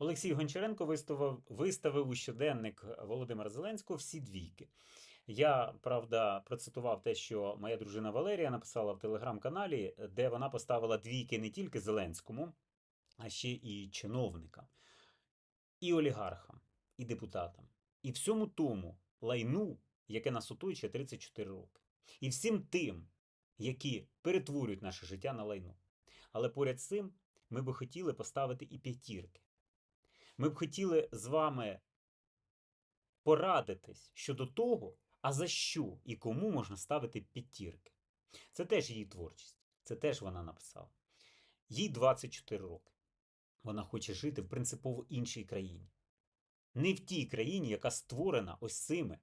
Олексій Гончаренко виставив, виставив у щоденник Володимира Зеленського всі двійки. Я, правда, процитував те, що моя дружина Валерія написала в телеграм-каналі, де вона поставила двійки не тільки Зеленському, а ще і чиновникам, і олігархам, і депутатам, і всьому тому лайну, яке нас оточує 34 роки. І всім тим, які перетворюють наше життя на лайно. Але поряд з цим ми би хотіли поставити і п'ятірки. Ми б хотіли з вами порадитись щодо того, а за що і кому можна ставити п'ятірки. Це теж її творчість, це теж вона написала. Їй 24 роки. Вона хоче жити в принципово іншій країні. Не в тій країні, яка створена ось цими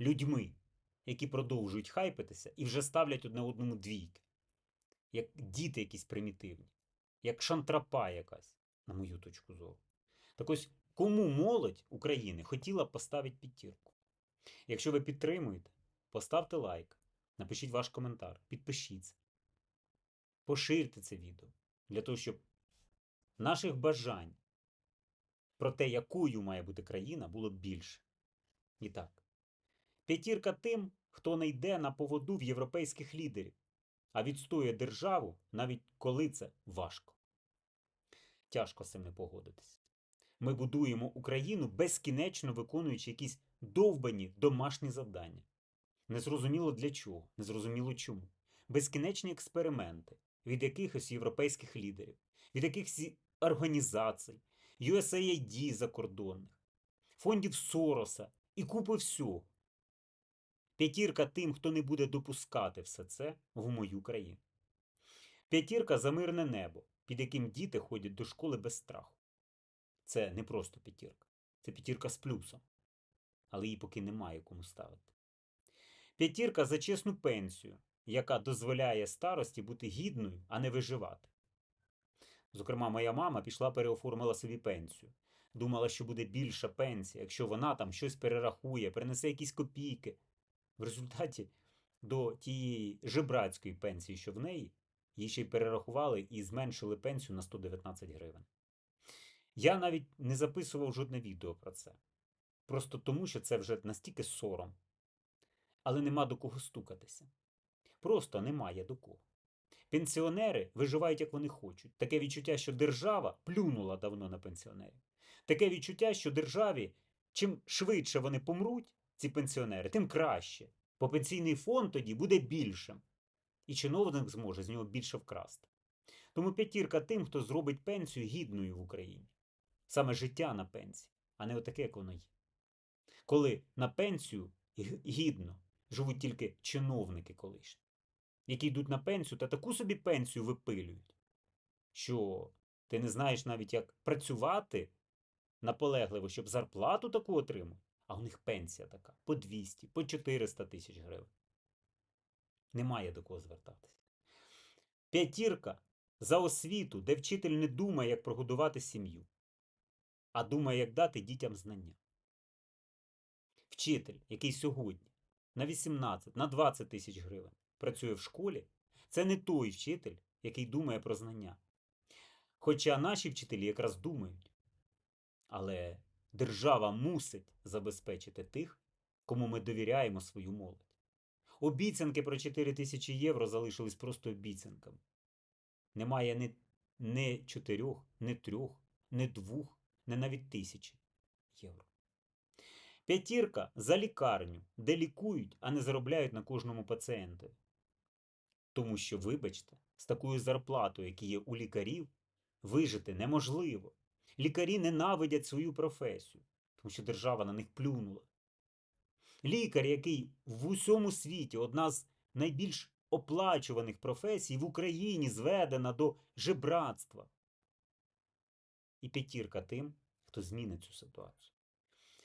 людьми, які продовжують хайпитися і вже ставлять одне одному двійки, як діти якісь примітивні, як шантрапа якась, на мою точку зору. Так ось, кому молодь України хотіла б поставити п'ятірку? Якщо ви підтримуєте, поставте лайк, напишіть ваш коментар, підпишіться, поширте це відео для того, щоб наших бажань про те, якою має бути країна, було більше. І так, п'ятірка тим, хто не йде на поводу в європейських лідерів, а відстоює державу, навіть коли це важко. Тяжко з цим не погодитись. Ми будуємо Україну безкінечно виконуючи якісь довбані домашні завдання. Незрозуміло для чого, незрозуміло чому. Безкінечні експерименти від якихось європейських лідерів, від якихось організацій, USAID закордонних, фондів Сороса і купи всього. П'ятірка тим, хто не буде допускати все це в мою країну. П'ятірка за мирне небо, під яким діти ходять до школи без страху. Це не просто п'ятірка, це п'ятірка з плюсом, але її поки немає кому ставити. П'ятірка за чесну пенсію, яка дозволяє старості бути гідною, а не виживати. Зокрема, моя мама пішла переоформила собі пенсію. Думала, що буде більша пенсія, якщо вона там щось перерахує, принесе якісь копійки. В результаті до тієї жебрацької пенсії, що в неї, їй ще й перерахували і зменшили пенсію на 119 гривень. Я навіть не записував жодне відео про це. Просто тому, що це вже настільки сором. Але нема до кого стукатися. Просто немає до кого. Пенсіонери виживають, як вони хочуть. Таке відчуття, що держава плюнула давно на пенсіонерів. Таке відчуття, що державі, чим швидше вони помруть, ці пенсіонери, тим краще. Бо пенсійний фонд тоді буде більшим. І чиновник зможе з нього більше вкрасти. Тому п'ятірка тим, хто зробить пенсію гідною в Україні. Саме життя на пенсії, а не отаке, як воно є. Коли на пенсію гідно живуть тільки чиновники колишні, які йдуть на пенсію та таку собі пенсію випилюють, що ти не знаєш навіть, як працювати наполегливо, щоб зарплату таку отримати, а у них пенсія така по 200, по 400 тисяч гривень. Немає до кого звертатися. П'ятірка за освіту, де вчитель не думає, як прогодувати сім'ю, а думає, як дати дітям знання. Вчитель, який сьогодні на 18, на 20 тисяч гривень працює в школі, це не той вчитель, який думає про знання. Хоча наші вчителі якраз думають. Але держава мусить забезпечити тих, кому ми довіряємо свою молодь. Обіцянки про 4 тисячі євро залишились просто обіцянками. Немає ні чотирьох, ні трьох, ні двох, ні навіть тисячі євро. П'ятірка за лікарню, де лікують, а не заробляють на кожному пацієнтові. Тому що, вибачте, з такою зарплатою, які є у лікарів, вижити неможливо. Лікарі ненавидять свою професію, тому що держава на них плюнула. Лікар, який в усьому світі одна з найбільш оплачуваних професій в Україні зведена до жебратства. І п'ятірка тим, хто змінить цю ситуацію.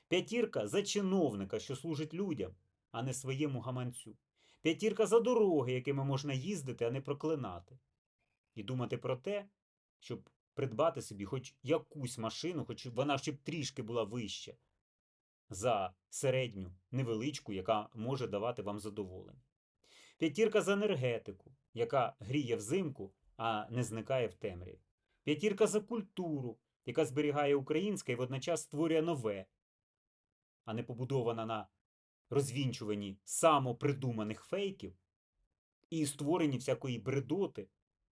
П'ятірка за чиновника, що служить людям, а не своєму гаманцю. П'ятірка за дороги, якими можна їздити, а не проклинати. І думати про те, щоб придбати собі хоч якусь машину, хоч вона ще б трішки була вища за середню, невеличку, яка може давати вам задоволення. П'ятірка за енергетику, яка гріє взимку, а не зникає в темряві. П'ятірка за культуру, яка зберігає українське і водночас створює нове, а не побудована на розвінчуванні самопридуманих фейків і створенні всякої бредоти,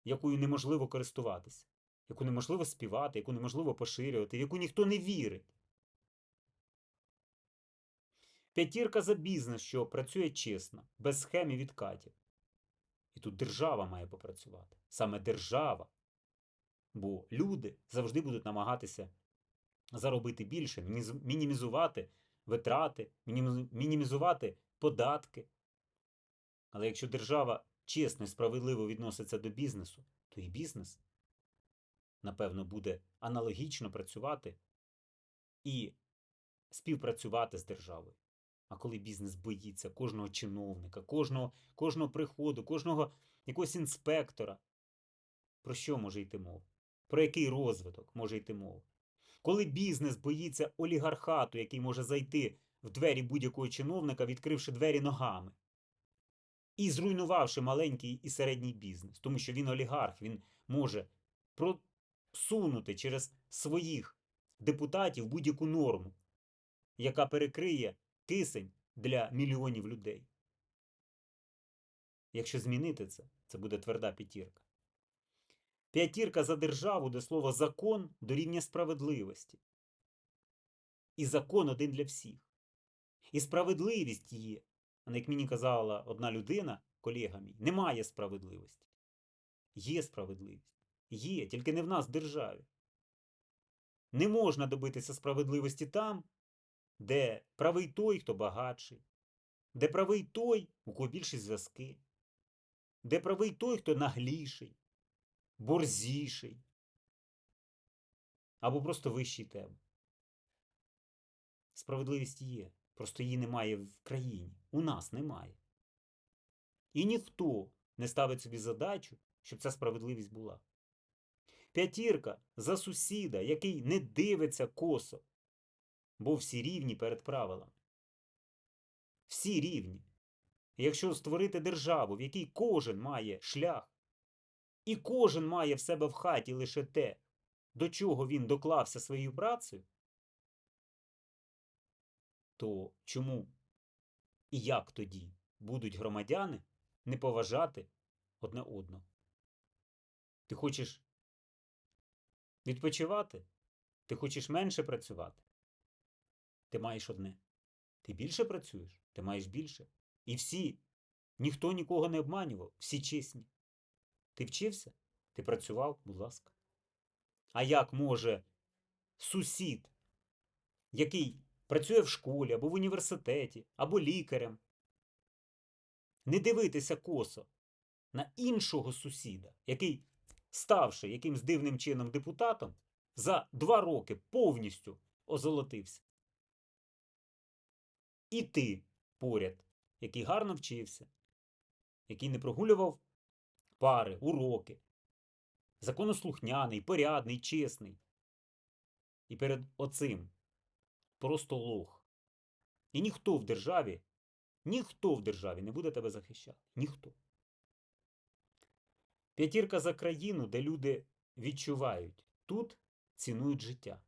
якою неможливо користуватися, яку неможливо співати, яку неможливо поширювати, в яку ніхто не вірить. П'ятірка за бізнес, що працює чесно, без схем і відкатів. І тут держава має попрацювати. Саме держава. Бо люди завжди будуть намагатися заробити більше, мінімізувати витрати, мінімізувати податки. Але якщо держава чесно і справедливо відноситься до бізнесу, то і бізнес, напевно, буде аналогічно працювати і співпрацювати з державою. А коли бізнес боїться кожного чиновника, кожного, кожного приходу, кожного якогось інспектора, про що може йти мова? Про який розвиток може йти мова? Коли бізнес боїться олігархату, який може зайти в двері будь-якого чиновника, відкривши двері ногами, і зруйнувавши маленький і середній бізнес, тому що він олігарх, він може просунути через своїх депутатів будь-яку норму, яка перекриє кисень для мільйонів людей. Якщо змінити це, це буде тверда п'ятірка. П'ятірка за державу, де слово закон дорівнює справедливості. І закон один для всіх. І справедливість є. А як мені казала одна людина, колега мій, немає справедливості. Є справедливість. Є, тільки не в нас в державі. Не можна добитися справедливості там, де правий той, хто багатший, де правий той, у кого більші зв'язки, де правий той, хто нагліший, борзіший, або просто вищий тебе. Справедливість є, просто її немає в країні. У нас немає. І ніхто не ставить собі задачу, щоб ця справедливість була. П'ятірка за сусіда, який не дивиться косо, бо всі рівні перед правилами. Всі рівні. Якщо створити державу, в якій кожен має шлях, і кожен має в себе в хаті лише те, до чого він доклався своєю працею, то чому і як тоді будуть громадяни не поважати одне одного? Ти хочеш відпочивати? Ти хочеш менше працювати? Ти маєш одне. Ти більше працюєш, ти маєш більше. І всі, ніхто нікого не обманював, всі чесні. Ти вчився, ти працював, будь ласка. А як може сусід, який працює в школі або в університеті, або лікарем, не дивитися косо на іншого сусіда, який, ставши якимсь дивним чином депутатом, за два роки повністю озолотився. І ти поряд, який гарно вчився, який не прогулював пари, уроки, законослухняний, порядний, чесний. І перед оцим просто лох. І ніхто в державі, ніхто в державі не буде тебе захищати. Ніхто. П'ятірка за країну, де люди відчувають, тут цінують життя,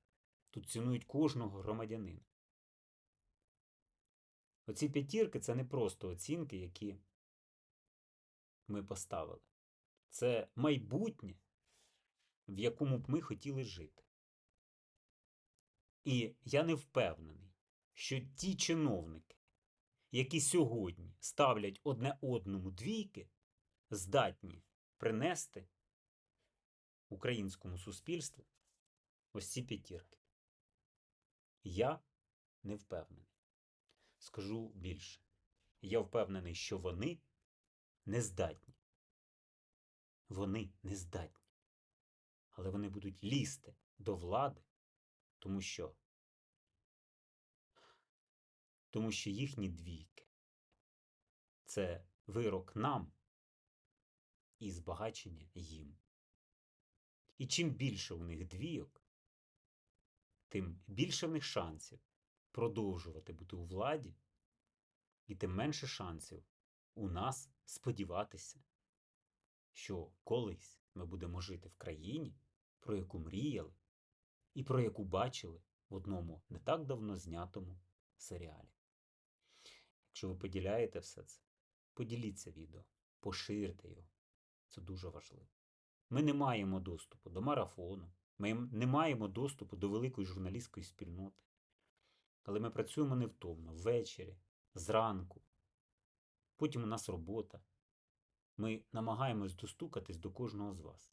тут цінують кожного громадянина. Оці п'ятірки це не просто оцінки, які ми поставили. Це майбутнє, в якому б ми хотіли жити. І я не впевнений, що ті чиновники, які сьогодні ставлять одне одному двійки, здатні принести українському суспільству ось ці п'ятірки. Я не впевнений. Скажу більше. Я впевнений, що вони не здатні. Вони не здатні. Але вони будуть лізти до влади, тому що тому що їхні двійки це вирок нам і збагачення їм. І чим більше у них двійок, тим більше в них шансів продовжувати бути у владі, і тим менше шансів у нас сподіватися, що колись ми будемо жити в країні, про яку мріяли, і про яку бачили в одному не так давно знятому серіалі. Якщо ви поділяєте все це, поділіться відео, поширте його. Це дуже важливо. Ми не маємо доступу до марафону, ми не маємо доступу до великої журналістської спільноти. Але ми працюємо невтомно ввечері, зранку. Потім у нас робота. Ми намагаємось достукатись до кожного з вас.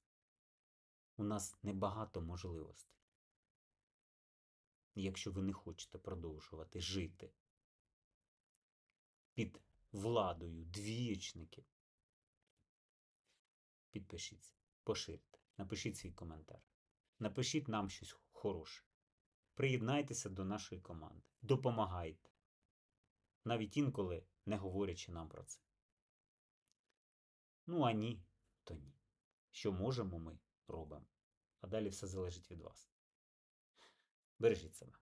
У нас небагато можливостей. Якщо ви не хочете продовжувати жити під владою двієчників, підпишіться, поширте, напишіть свій коментар, напишіть нам щось хороше. Приєднайтеся до нашої команди, допомагайте, навіть інколи не говорячи нам про це. Ну, а ні, то ні. Що можемо, ми робимо. А далі все залежить від вас. Бережіть себе.